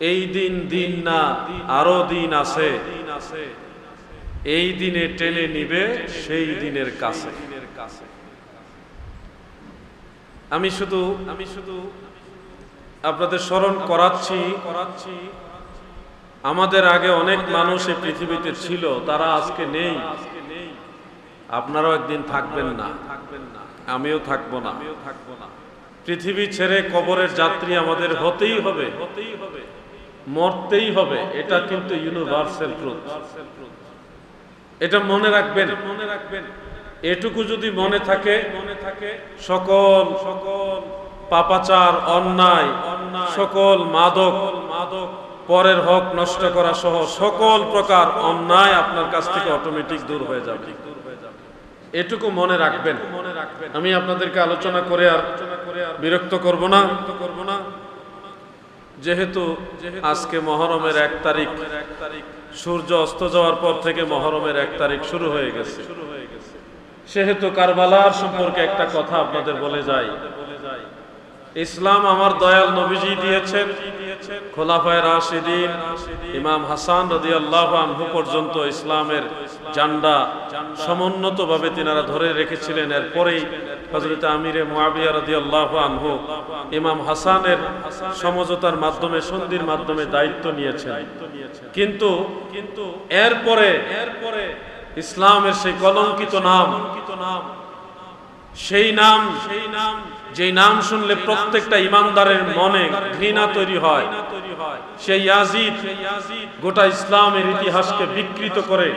এই দিন দিন না, আরও দিন আছে। এই দিনে টেনে নিবে সেই দিনের কাছে। আমি শুধু আমি শুধু আপনাদের স্মরণ করাচ্ছি করাচ্ছি আমাদের আগে অনেক মানুষ এই পৃথিবীতে ছিল, তারা আজকে নেই। আপনারাও একদিন থাকবেন না। আমিও থাকব না। পৃথিবী ছেড়ে কবরের যাত্রী আমাদের হতেই হবে হতেই হবে। মরতেই হবে, এটা কিন্তু ইউনিভার্সাল ট্রুথ এটা মনে রাখবেন। মনে রাখবেন এটুকু যদি মনে থাকে মনে থাকে সকল সকল পাপাচার, অন্যায় অন্যায় সকল মাদক মাদক পরের হক নষ্ট করা সহ সকল প্রকার অন্যায় আপনার কাছ থেকে অটোমেটিক দূর হয়ে যাবে। এটুকু মনে রাখবেন। মনে রাখবেন আমি আপনাদেরকে আলোচনা করে আর বিরক্ত করব না করব না। যেহেতু আজকে মহরমের এক তারিখ, সূর্য অস্ত যাওয়ার পর থেকে মহরমের এক তারিখ শুরু হয়ে গেছে। সেহেতু কারবালার সম্পর্কে একটা কথা আপনাদের বলে যাই। ইসলাম আমার দয়াল নবীজি দিয়েছেন। খোলাফায় রাশিদিন ইমাম হাসান রদি আল্লাহ আনহু পর্যন্ত ইসলামের জান্ডা সমুন্নত ভাবে তিনারা ধরে রেখেছিলেন। এরপরেই হজরত আমিরে মুয়াবিয়া রদি আনহু ইমাম হাসানের সমঝোতার মাধ্যমে, সন্ধির মাধ্যমে দায়িত্ব নিয়েছেন। কিন্তু কিন্তু এরপরে এরপরে ইসলামের সেই কলঙ্কিত নাম, সেই নাম সেই নাম যেই নাম শুনলে প্রত্যেকটা ইমানদারের মনে ঘৃণা তৈরি হয়। সেই ইয়াজিদ, গোটা ইসলামের ইতিহাসকে বিকৃত করে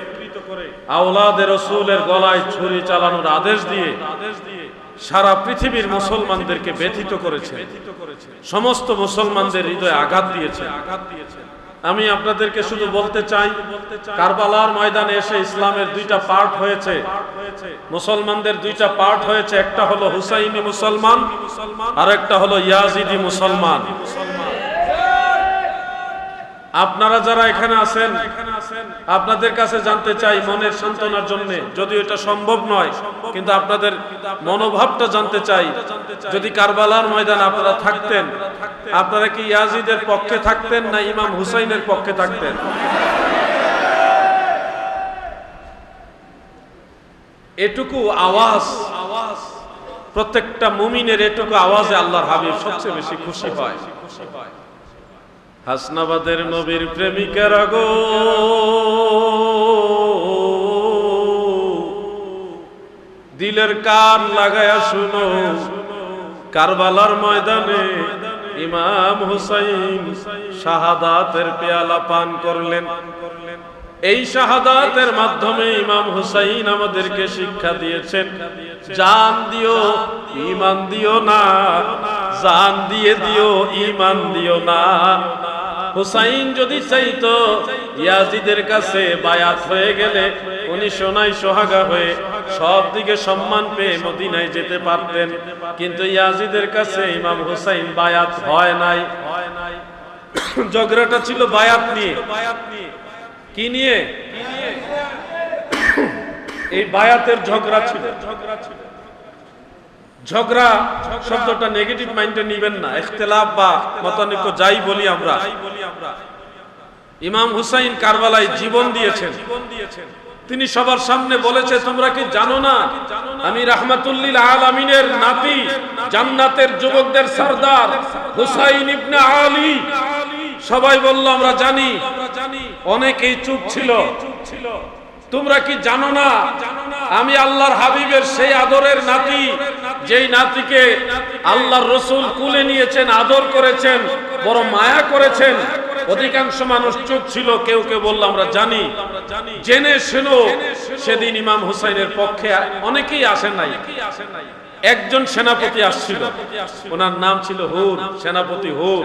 আওলাদের রসুলের গলায় ছুরি চালানোর আদেশ দিয়ে আদেশ দিয়ে সারা পৃথিবীর মুসলমানদেরকে ব্যথিত করেছে। সমস্ত মুসলমানদের হৃদয়ে আঘাত দিয়েছে। আঘাত দিয়েছে আমি আপনাদেরকে শুধু বলতে চাই, কারবালার ময়দানে এসে ইসলামের দুইটা পার্ট হয়েছে। মুসলমানদের দুইটা পার্ট হয়েছে, একটা হলো হুসাইনি মুসলমান আর একটা হলো ইয়াজিদি মুসলমান। আপনারা যারা এখানে আছেন আপনাদের কাছে জানতে চাই মনের সান্ত্বনার জন্য। যদি এটা সম্ভব নয়, কিন্তু আপনাদের মনোভাবটা জানতে চাই। যদি কারবালার ময়দান আপনারা থাকতেন, আপনারা কি ইয়াজিদের পক্ষে থাকতেন না ইমাম হুসাইনের পক্ষে থাকতেন? এটুকু আওয়াজ আওয়াজ প্রত্যেকটা মুমিনের এটুকু আওয়াজে আল্লাহর হাবিব সবচেয়ে বেশি খুশি হয় খুশি হয়। হাসনাবাদের নবীর প্রেমিকার গো দিলের কান লাগায়া শুনো, কারবালার ময়দানে ইমাম হুসাইন শাহাদাতের পেয়ালা পান করলেন। এই শাহাদাতের মাধ্যমে ইমাম হুসাইন আমাদেরকে শিক্ষা দিয়েছেন, জান দিও ইমান দিও না, জান দিয়ে দিও ইমান দিও না। হুসাইন যদি চাইতো, ইয়াজিদের কাছে বায়াত হয়ে গেলে উনি সোনাই সোহাগা হয়ে সব দিকে সম্মান পেয়ে মদিনায় যেতে পারতেন। কিন্তু ইয়াজিদের কাছে ইমাম হুসাইন বায়াত হয় নাই। ঝগড়াটা ছিল বায়াত নিয়ে। কি নিয়ে? এই বায়াতের ঝগড়া ছিল ঝগড়া ছিল। ঝগড়া শব্দটা নেগেটিভ মাইন্ডে নিবেন না, ইখতিলাফ বা মতানৈক্য যাই বলি আমরা। ইমাম হুসাইন কারবালায় জীবন দিয়েছেন। তিনি সবার সামনে বলেছে, তোমরা কি জানো না? আমি রাহমাতুল্লিল আলামিনের নাতি, জান্নাতের যুবকদের সরদার, হুসাইন ইবনে আলী। সবাই বলল, আমরা জানি। অনেকেই চুপ ছিল। তোমরা কি জানো না? আমি আল্লাহর হাবিবের সেই আদরের নাতি, যেই নাতিকে আল্লাহর রসুল কুলে নিয়েছেন, আদর করেছেন, বড় মায়া করেছেন। অধিকাংশ মানুষ চুপ ছিল, কেউ কেউ বলল, আমরা জানি। জেনে শুনো, সেদিন ইমাম হুসাইনের পক্ষে অনেকেই আসেন নাই। একজন সেনাপতি আসছিল। ওনার নাম ছিল হুর, সেনাপতি হুর।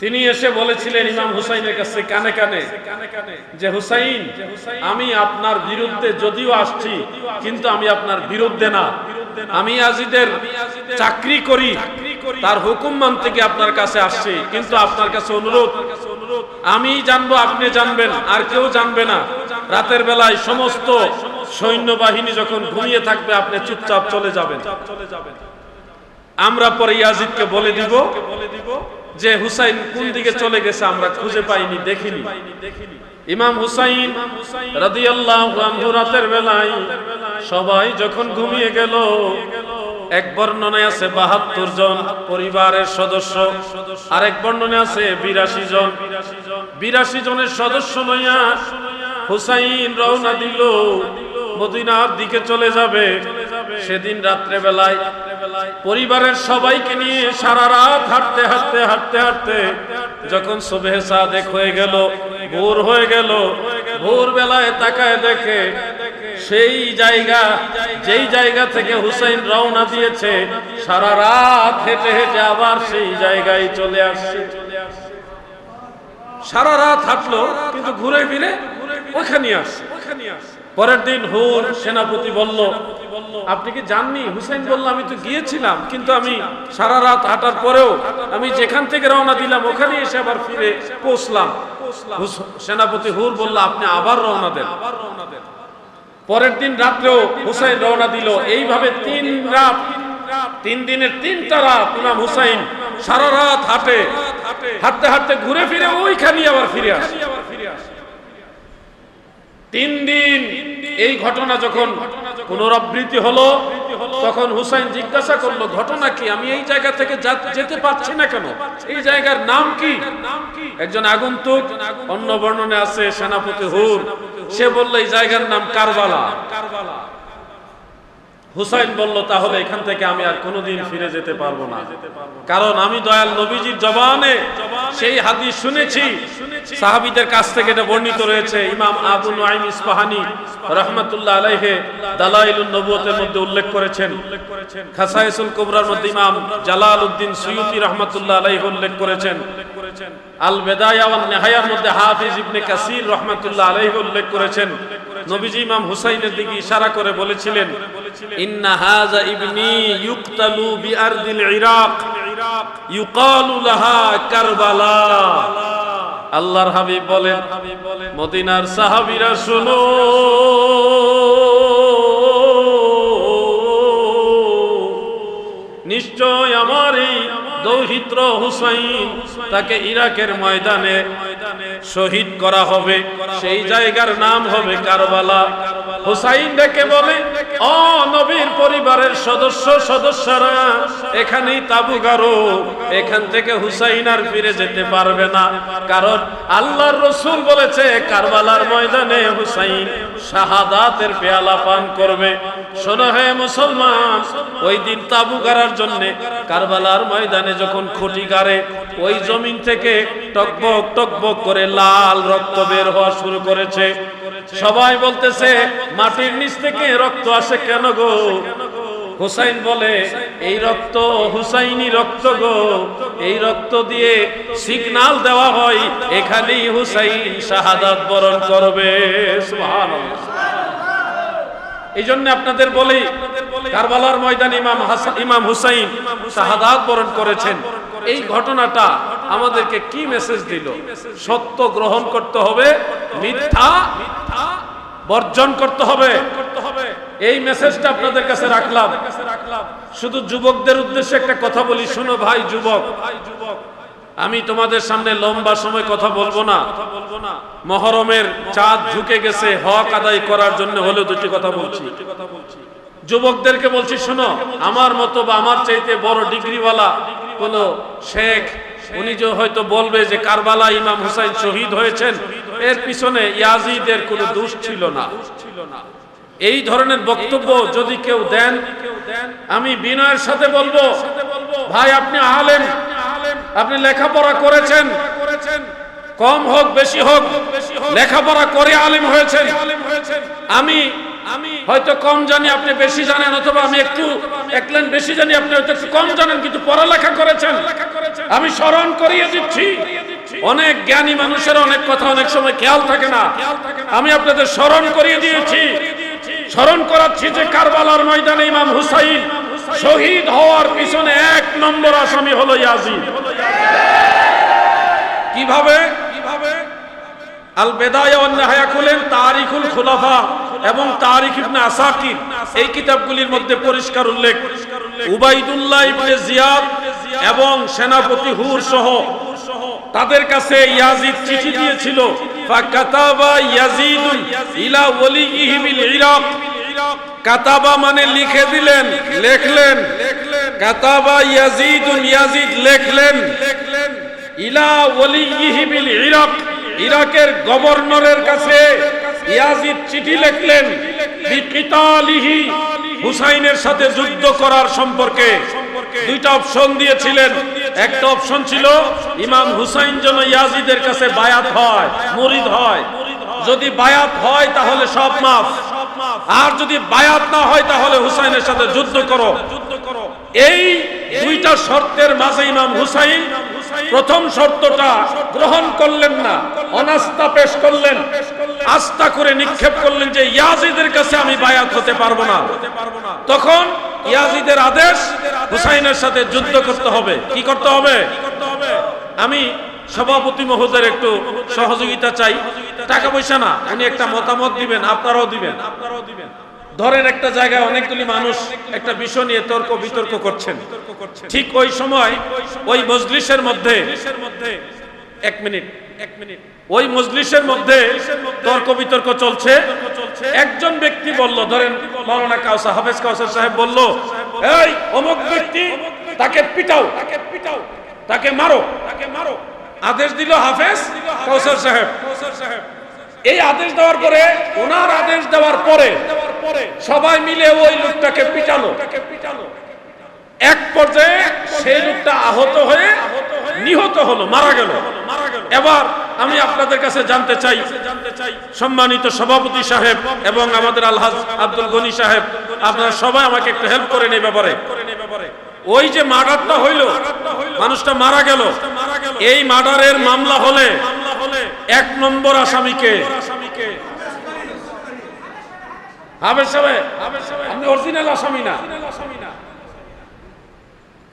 তিনি এসে বলেছিলেন, ইমাম হুসাইনের কাছে কানে কানে, যে হুসাইন, আমি আপনার বিরুদ্ধে যদিও আসছি, কিন্তু আমি আপনার বিরুদ্ধে না। আমি আজিদের চাকরি করি, তার হুকুম মানতে গিয়ে আপনার কাছে আসছি, কিন্তু আপনার কাছে অনুরোধ, আমি জানব, আপনি জানবেন, আর কেউ জানবে না। রাতের বেলায় সমস্ত সৈন্যবাহিনী যখন ঘুমিয়ে থাকবে, আপনি চুপচাপ চলে যাবেন। আমরা পরে ইয়াজিদকে বলে দিব বলে দিব যে হুসাইন কোন দিকে চলে গেছে আমরা খুঁজে পাইনি, দেখিনি। ইমাম হুসাইন রাদিয়াল্লাহু আনহু রাতের বেলায় সবাই যখন ঘুমিয়ে গেল, এক বর্ণনায় আছে বাহাত্তর জন পরিবারের সদস্য, আরেক বর্ণনায় আছে বিরাশি জন। বিরাশি জনের সদস্য লইয়া হুসাইন রওনা দিল, মদিনার দিকে চলে যাবে। সেদিন রাত্রে বেলায় পরিবারের সবাইকে নিয়ে সারা রাত হাঁটতে হাঁটতে হাঁটতে হাঁটতে যখন সুবেহ সাদেক হয়ে গেল, ভোর হয়ে গেল ভোর বেলায় তাকায় দেখে সেই জায়গা, যেই জায়গা থেকে হুসাইন রওনা দিয়েছে, সারা রাত হেঁটে হেঁটে আবার সেই জায়গায় চলে আসছে। সারা রাত হাঁটলো, কিন্তু ঘুরে ফিরে ওখানে আসছে। পরের দিন হুর সেনাপতি বলল, আপনি কি জাননি? হুসাইন বলল, আমি তো গিয়েছিলাম, কিন্তু আমি সারা রাত হাঁটার পরেও আমি যেখান থেকে রওনা দিলাম ওখানে এসে আবার ফিরে পৌঁছলাম। সেনাপতি হুর বলল, আপনি আবার রওনা দেন। পরের দিন রাত্রেও হুসাইন রওনা দিল। এইভাবে তিন রাত, তিন দিনের তিনটা রাত ইমাম হুসাইন সারা রাত হাঁটে, হাঁটতে হাঁটতে ঘুরে ফিরে ওইখানে আবার ফিরে আসে। তিন দিন এই ঘটনা যখন পুনরাবৃত্তি হলো, তখন হুসাইন জিজ্ঞাসা করল, ঘটনা কি? আমি এই জায়গা থেকে যেতে পারছি না কেন? এই জায়গার নাম কি? একজন আগন্তুক অন্য বর্ণনে আছে, সেনাপতি হুর। সে বলল, এই জায়গার নাম কারবালা। হুসাইন বলল, তাহলে এখান থেকে আমি আর কোনোদিন ফিরে যেতে পারব না। কারণ আমি দয়াল নবীজির জবানে সেই হাদিস শুনেছি। সাহাবিদের কাছ থেকে এটা বর্ণিত রয়েছে। ইমাম আবু নুআইম ইসফাহানি রাহমাতুল্লাহ আলাইহি দালাইলুন নবুয়তের মধ্যে উল্লেখ করেছেন। খাসাইসুল কুবরার মধ্যে ইমাম জালালউদ্দিন সুয়ুতি রাহমাতুল্লাহ আলাইহি উল্লেখ করেছেন। আল বেদায়া ওয়ান নেহায়ার মধ্যে হাফিজ ইবনে কাসির রাহমাতুল্লাহ আলাইহি উল্লেখ করেছেন। নবীজি ইমাম হুসাইনের দিকে ইশারা করে বলেছিলেন, ইন্না হাযা ইবনি ইউকতালু বিআরদিল ইরাক। আল্লাহর হাবিব বলেন মদিনার সাহাবিরা শুনো। নিশ্চয় আমার এই দৌহিত্র হুসাইন তাকে ইরাকের ময়দানে শহীদ করা হবে। সেই জায়গার নাম হবে কারবালা। হুসাইন ডেকে বলে ও নবীর পরিবারের সদস্য, সদস্যরা, এখানেই তাবু গারো। এখান থেকে হুসাইন আর ফিরে যেতে পারবে না। কারণ আল্লাহর রসুল বলেছে, কারবালার ময়দানে হুসাইন শাহাদাতের পেয়ালা পান করবে। শোনো হে মুসলমান, ওই দিন তাবু গাড়ার জন্য কারবালার ময়দানে যখন খুঁটি গাড়ে, ওই জমিন থেকে টকবক টকবক করে লাল রক্ত বের হওয়া শুরু করেছে। সবাই বলতেছে, মাটির নিচ থেকে রক্ত আসে কেন গো? হুসাইন বলে, এই রক্ত হুসাইনি রক্ত গো। এই রক্ত দিয়ে সিগনাল দেওয়া হয়, এখানেই হুসাইন শাহাদাত বরণ করবে। সুবহানাল্লাহ। এই জন্য আপনাদের বলি, কারবালার ময়দান ইমাম হাসান ইমাম হুসাইন শাহাদাত বরণ করেছেন। এই ঘটনাটা আমাদেরকে কি মেসেজ দিল? সত্য গ্রহণ করতে হবে, মিথ্যা বর্জন করতে হবে। এই মেসেজটা আপনাদের কাছে রাখলাম। শুধু যুবকদের উদ্দেশ্যে একটা কথা বলি, শুনো ভাই, যুবক। আমি তোমাদের সামনে লম্বা সময় কথা বলব না। মহরমের চাঁদ ঝুঁকে গেছে, হক আদায় করার জন্য হলে দুটি কথা বলছি। যুবকদেরকে বলছি, শোনো, আমার মতো বা আমার চাইতে বড় ডিগ্রিওয়ালা কোন শেখ, উনি যে হয়তো বলবে যে কারবালা ইমাম হুসাইন শহীদ হয়েছেন, এর পিছনে ইয়াজিদের কোনো দোষ ছিল না। এই ধরনের বক্তব্য যদি কেউ দেন, আমি বিনয়ের সাথে বলব, ভাই, আপনি আলেম আপনি লেখাপড়া করেছেন। কম হোক, বেশি হোক, লেখাপড়া করে আলিম হয়েছেন। আমি আমি হয়তো কম জানি, আপনি বেশি জানেন, অথবা আমি একটু, এক লাইন বেশি জানি, আপনি হয়তো একটু কম জানেন, কিন্তু পড়ালেখা করেছেন। আমি স্মরণ করিয়ে দিচ্ছি, অনেক জ্ঞানী মানুষের অনেক কথা অনেক সময় খেয়াল থাকে না। আমি আপনাদের স্মরণ করিয়ে দিয়েছি। স্মরণ করাচ্ছি যে কারবালার ময়দানে ইমাম হুসাইন শহীদ হওয়ার পিছনে এক নম্বর আসামি হলো ইয়াজিদ। কীভাবে? কীভাবে আল বেদায়া খুলেন তারিখুল খুলাফা এবং তারিখ ইবনে আসাকির। এই কিতাবগুলির মধ্যে পরিষ্কার উল্লেখ। উবাইদুল্লাহ ইবনে জিয়াদ এবং সেনাপতি হুর সহ তাদের কাছে ইয়াজিদ চিঠি দিয়েছিল। ফাকাতাবা ইয়াজিদুন ইলা ওয়ালিহি বিল ইরাক। কাতাবা মানে লিখে দিলেন, লেখলেন। কাতাবা ইয়াজিদুন, ইয়াজিদ লেখলেন। ইলা ইরাক, ইরাকের গভর্নরের কাছে ইয়াজিদ চিঠি লিখলেন বিকিতালিহি হুসাইনের সাথে যুদ্ধ করার সম্পর্কে। দুইটা অপশন দিয়েছিলেন। একটা অপশন ছিল, ইমাম হুসাইন যেন ইয়াজিদের কাছে বায়াত হয়, মুরিদ হয়। যদি বায়াত হয়, তাহলে সব মাফ। আর যদি বায়াত না হয়, তাহলে হুসাইনের সাথে যুদ্ধ করো। এই দুইটা শর্তের মাঝে ইমাম হুসাইন প্রথম শর্তটা গ্রহণ করলেন না, অনাস্থা পেশ করলেন, আস্থা করে নিক্ষেপ করলেন যে ইয়াজিদের কাছে আমি বায়াত হতে পারব না। তখন ইয়াজিদের আদেশ হুসাইনের সাথে যুদ্ধ করতে হবে। কি করতে হবে? আমি সভাপতি মহোদয়ের একটু সহযোগিতা চাই। টাকা পয়সা না, উনি একটা মতামত দিবেন, আপনারাও দিবেন। আপনারাও দিবেন ধরেন একটা জায়গায় অনেকগুলি মানুষ একটা বিষয় নিয়ে তর্ক বিতর্ক করছেন। ঠিক ওই সময় ওই মজলিসের মধ্যে এক মিনিট এক মিনিট ওই মজলিসের মধ্যে তর্ক বিতর্ক চলছে। একজন ব্যক্তি বলল, ধরেন মাওলানা কাউসা, হাফেজ কাউসার সাহেব বলল, এই অমুক ব্যক্তি তাকে পিটাও তাকে পিটাও তাকে মারো। তাকে মারো আদেশ দিল হাফেজ কাউসার সাহেব কাউসার সাহেব। এই আদেশ দেওয়ার পরে, ওনার আদেশ দেওয়ার পরে সবাই মিলে ওই লোকটাকে পিটালো। এক পর্যায়ে সেই লোকটা আহত হয়ে নিহত হলো, মারা গেল। এবার আমি আপনাদের কাছে জানতে চাই, সম্মানিত সভাপতি সাহেব এবং আমাদের আলহাজ আব্দুল গনি সাহেব, আপনারা সবাই আমাকে একটু হেল্প করে নেই ব্যাপারে। ওই যে মার্ডারটা হইল, মানুষটা মারা গেল। এই মার্ডারের মামলা হলে এক নম্বর আসামিকে।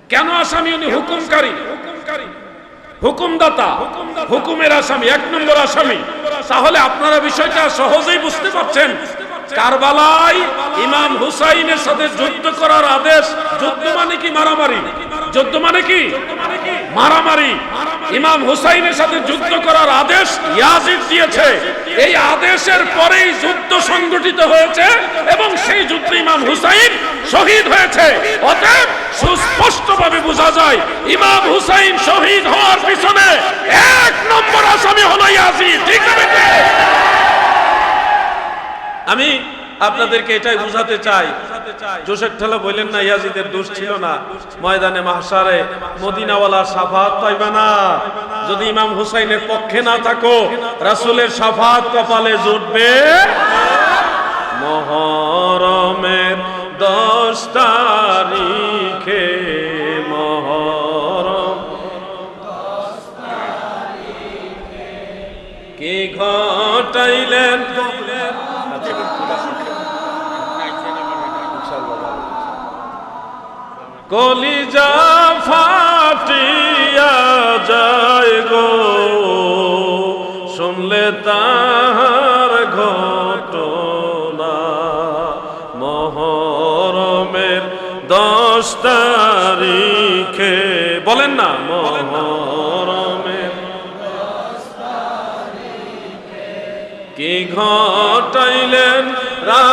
কেন আসামি? উনি হুকুমকারী। হুকুমদাতা। হুকুমের আসামি, এক নম্বর আসামি। তাহলে আপনারা বিষয়টা সহজেই বুঝতে পারছেন। কারবালায় ইমাম হুসাইনের সাথে যুদ্ধ করার আদেশ, যুদ্ধ মানে কি মারামারি? যুদ্ধ মানে কি? মারামারি। ইমাম হুসাইনের সাথে যুদ্ধ করার আদেশ ইয়াজিদ দিয়েছে। এই আদেশের পরেই যুদ্ধ সংগঠিত হয়েছে এবং সেই যুদ্ধে ইমাম হুসাইন শহীদ হয়েছে। অতএব সুস্পষ্টভাবে বোঝা যায়, ইমাম হুসাইন শহীদ হওয়ার পিছনে এক নম্বর আসামি হলো ইয়াজিদ। ঠিক আমি আপনাদেরকে এটাই বোঝাতে চাই জোসেফ ঠেলা বললেন না, ইয়াজিদের দোষ ছিল না। ময়দানে মাহসারে মদিনাওয়ালা সাফাত পাইবে না। যদি ইমাম হুসাইনের পক্ষে না থাকো, রাসূলের সাফাত কপালে জুটবে। কলিজা ফাটিয়া যায় গো। শুনলে তাহার ঘটনা মহরমের দশ তারিখে বলেন না মহরমের কি ঘটাইলেন রাব্বানা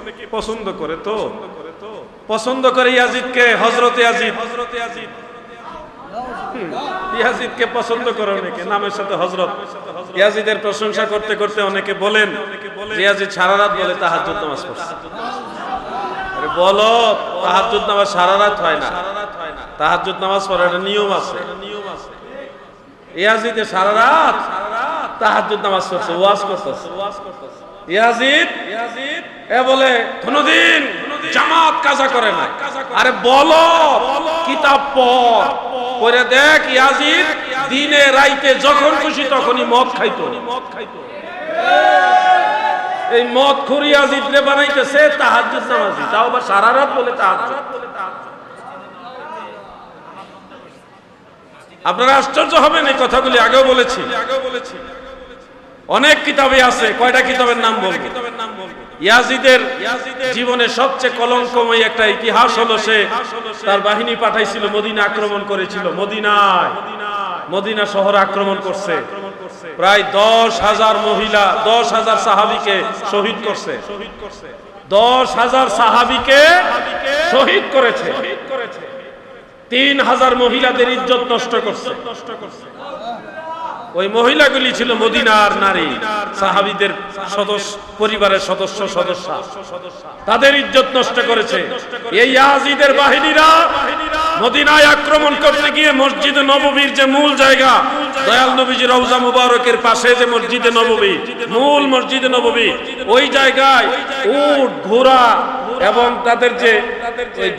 অনেকে পছন্দ করে তো। পছন্দ করে ইয়াজিদকে ইয়াজিদ। হজরত ইয়াজিদ ইয়াজিদকে পছন্দ করে অনেকে, নামের সাথে হজরত ইয়াজিদের প্রশংসা করতে করতে অনেকে বলেন ইয়াজিদ সারা রাত বলে তাহাজ্জুদ নামাজ পড়ছে। আরে বলো, তাহাজ্জুদ নামাজ সারা রাত হয় না। তাহাজ্জুদ নামাজ পড়ার একটা নিয়ম আছে। ইয়াজিদে সারা রাত তাহাজ্জুদ নামাজ পড়ছে, ওয়াজ করতেছে। এ বলে কোনদিন জামাত করে না। আরে পড়। দেখ ইয়াজিদ রাইতে খুশি মদ মদ এই মদ রে বানাইতেছে সারা রাত বলে আপনারা আশ্চর্য হবেন এই কথাগুলি আগেও বলেছি আগেও বলেছি। অনেক কিতাবে আছে, কয়টা কিতাবের নাম বলব? ইয়াজিদের জীবনে সবচেয়ে কলঙ্কময় একটা ইতিহাস হলো সে, তার বাহিনী পাঠাইছিল, মদিনা আক্রমণ করেছিল, মদিনায়, মদিনা শহর আক্রমণ করছে। প্রায় দশ হাজার মহিলা, দশ হাজার সাহাবিকে শহীদ করছে। দশ হাজার সাহাবিকে শহীদ করেছে। তিন হাজার মহিলাদের ইজ্জত নষ্ট করছে। নষ্ট করছে ওই মহিলাগুলি ছিল মদিনার নারী, সাহাবিদের সদস্য, পরিবারের সদস্য সদস্য। তাদের ইজ্জত নষ্ট করেছে। এই ইয়াজিদের বাহিনীরা মদিনায় আক্রমণ করতে গিয়ে মসজিদ নববীর যে মূল জায়গা, দয়াল নবীজি রওজা মুবারকের পাশে যে মসজিদে নববী, মূল মসজিদে নববী ওই জায়গায় উট, ঘোড়া এবং তাদের যে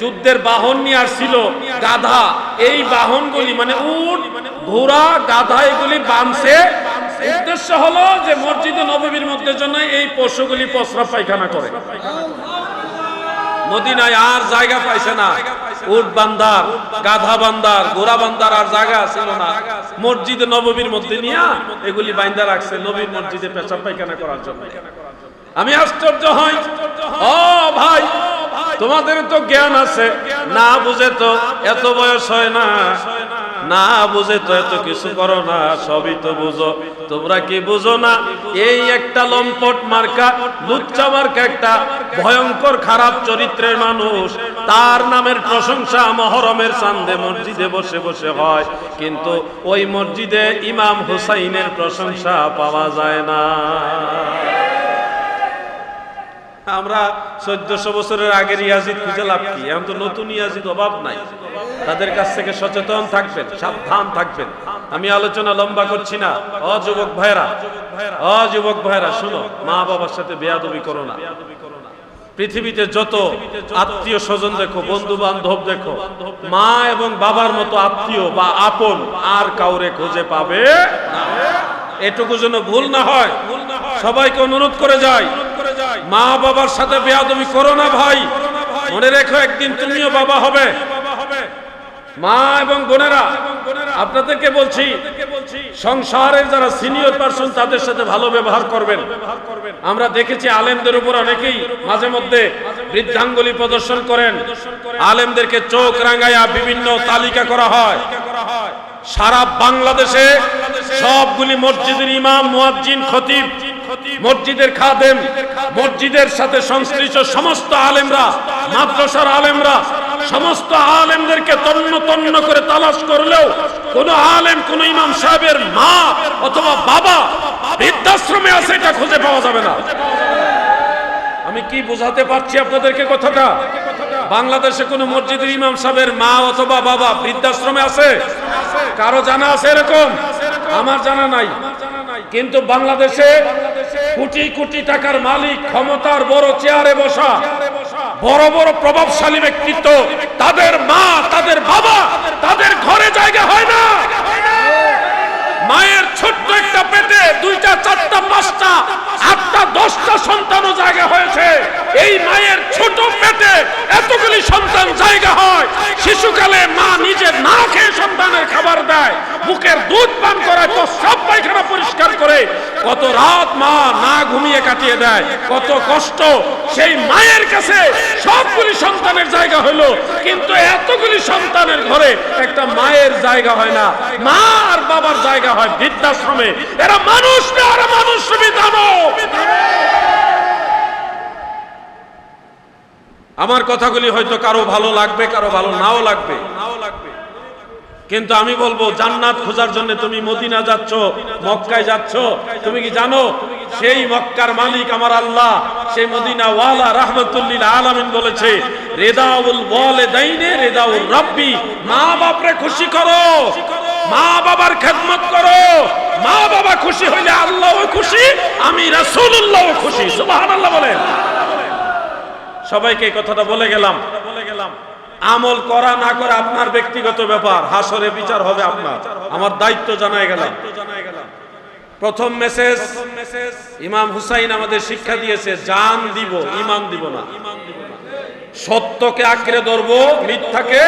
যুদ্ধের বাহন নিয়ে আসছিল, গাধা, এই বাহনগুলি মানে উট, ঘোড়া, গাধা, এগুলি বাঁধছে উদ্দেশ্য হলো যে মসজিদে নববীর মধ্যে জন্য এই পশুগুলি প্রস্রাব পায়খানা করে। মদিনায় আর জায়গা পাইছে না। উট বান্দার, গাধা বান্দার, ঘোড়া বান্দার আর জায়গা ছিল না। মসজিদে নববীর মধ্যে নিয়ে এগুলি বাইন্দা রাখছে নবীর মসজিদে পেশাব পায়খানা করার জন্য। আমি আশ্চর্য হই। ও ভাই তোমাদের তো জ্ঞান আছে। না বুঝে তো এত বয়স হয় না। না। বুঝে তো এত কিছু করো না সবই তো বুঝো। তোমরা কি বুঝো না? এই একটা লম্পট মার্কা লুচ্চা মার্কা একটা ভয়ঙ্কর খারাপ চরিত্রের মানুষ। তার নামের প্রশংসা মহরমের চান্দে মসজিদে বসে বসে হয়। কিন্তু ওই মসজিদে ইমাম হুসাইনের প্রশংসা পাওয়া যায় না। আমরা চোদ্দশো বছরের আগের ইয়াজিদ খুঁজে লাভ কি? এখন তো নতুন ইয়াজিদ অভাব নাই। তাদের কাছ থেকে সচেতন থাকবেন, সাবধান থাকবেন। আমি আলোচনা লম্বা করছি না। অযুবক ভাইরা অযুবক ভাইরা শুনো, মা বাবার সাথে বেয়াদবি করো না। পৃথিবীতে যত আত্মীয় স্বজন দেখো বন্ধু বান্ধব দেখো, মা এবং বাবার মতো আত্মীয় বা আপন আর কাউরে খুঁজে পাবে এটুকু যেন ভুল না হয়, সবাইকে অনুরোধ করে যায় মা বাবার সাথে বেয়াদবি করো না ভাই। মনে রেখো একদিন তুমিও বাবা হবে। মা এবং বোনেরা, আপনাদেরকে বলছি, সংসারের যারা সিনিয়র পার্সন তাদের সাথে ভালো ব্যবহার করবেন। আমরা দেখেছি আলেমদের উপর অনেকেই মাঝে মধ্যে বৃদ্ধাঙ্গুলি প্রদর্শন করেন। আলেমদেরকে চোখ রাঙ্গাইয়া বিভিন্ন তালিকা করা হয়। সারা বাংলাদেশে সবগুলি মসজিদের ইমাম, মুয়াজ্জিন, খতিব মসজিদের খাদেম, মসজিদের সাথে সংশ্লিষ্ট সমস্ত আলেমরা, মাদ্রাসার আলেমরা, সমস্ত আলেমদেরকে তন্ন তন্ন করে তালাশ করলেও কোন আলেম, কোন ইমাম সাহেবের মা অথবা বাবা বৃদ্ধাশ্রমে আছে, এটা খুঁজে পাওয়া যাবে না। আমি কি বোঝাতে পারছি আপনাদেরকে কথাটা? বাংলাদেশে কোন মসজিদের ইমাম সাহেবের মা অথবা বাবা বৃদ্ধাশ্রমে আছে? কারও জানা আছে এরকম? আমার জানা নাই। কিন্তু বাংলাদেশে কোটি কোটি টাকার মালিক, ক্ষমতার বড় চেয়ারে বসা, বড় বড় প্রভাবশালী ব্যক্তিত্ব, তাদের মা, তাদের বাবা, তাদের ঘরে জায়গা হয় না। মায়ের ছোট্ট একটা পেটে দুইটা, চারটা, পাঁচটা, আটটা, দশটা সন্তানও জায়গা হয়েছে। এই মায়ের ছোট পেটে এতগুলি সন্তান জায়গা হয়। শিশুকালে মা নিজে না খেয়ে সন্তানের খাবার দেয়। বুকের দুধ পান করায় তো সব পায়খানা পরিষ্কার করে কত রাত মা না ঘুমিয়ে কাটিয়ে দেয়, কত কষ্ট। সেই মায়ের কাছে সবগুলি সন্তানের জায়গা হলো কিন্তু এতগুলি সন্তানের ঘরে একটা মায়ের জায়গা হয় না। মা আর বাবার জায়গা হয় বৃদ্ধাশ্রমে। এরা মানুষ না মানুষ আমার কথাগুলি হয়তো কারও ভালো লাগবে, কারও ভালো নাও লাগবে নাও লাগবে। কিন্তু আমি বলব, জান্নাত খোঁজার জন্য তুমি মদিনা যাচ্ছ, মক্কায় যাচ্ছ। তুমি কি জানো? সেই মক্কার মালিক আমার আল্লাহ, সেই মদিনা ওয়ালা রাহমাতুল্লিল আলামিন বলেছে, রেদাউল বলে দাইনে রেদাউল রব্বি, মা বাপরে খুশি করো, মা বাবার খেদমত করো, মা বাবা খুশি হইলে আল্লাহও খুশি, আমি রাসূলুল্লাহও খুশি। সুবহানাল্লাহ বলেন। সবাইকে কথাটা বলে গেলাম। আমল করা না করা আপনার ব্যক্তিগত ব্যাপার। হাসরে বিচার হবে আপনার। আমার দায়িত্ব জানাই গেলাম। প্রথম মেসেজ, ইমাম হুসাইন আমাদের শিক্ষা দিয়েছে, জান দিব, ইমান দিব না। সত্যকে আঁকড়ে ধরবো, মিথ্যাকে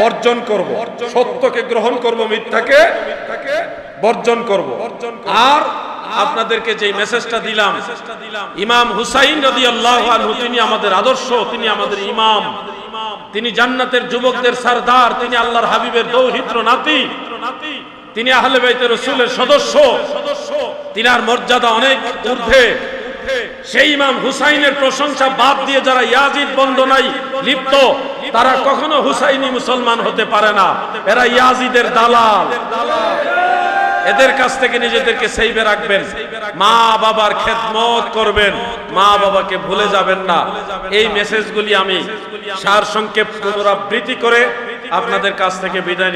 বর্জন করব। সত্যকে গ্রহণ করব, মিথ্যাকে বর্জন করব। আর আপনাদেরকে যে মেসেজটা দিলাম, ইমাম হুসাইন রাদিয়াল্লাহু আনহু, তিনি আমাদের আদর্শ, তিনি আমাদের ইমাম। তিনি জান্নাতের যুবকদের সরদার, তিনি আল্লাহর হাবিবের দৌহিত্র নাতি, তিনি আহলে বাইতের রসুলের সদস্য তিনার মর্যাদা অনেক ঊর্ধ্বে। সেই ইমাম হুসাইনের প্রশংসা বাদ দিয়ে যারা ইয়াজিদ বন্দনাই লিপ্ত, তারা কখনো হুসাইনি মুসলমান হতে পারে না। এরা ইয়াজিদের দালাল। এদের কাছ থেকে নিজেদেরকে সেইবে রাখবেন। মা বাবার খেদমত করবেন। মা বাবাকে ভুলে যাবেন না। এই মেসেজগুলি আমি সার সংক্ষেপ পুনরাবৃত্তি করে আপনাদের কাছ থেকে বিদায়।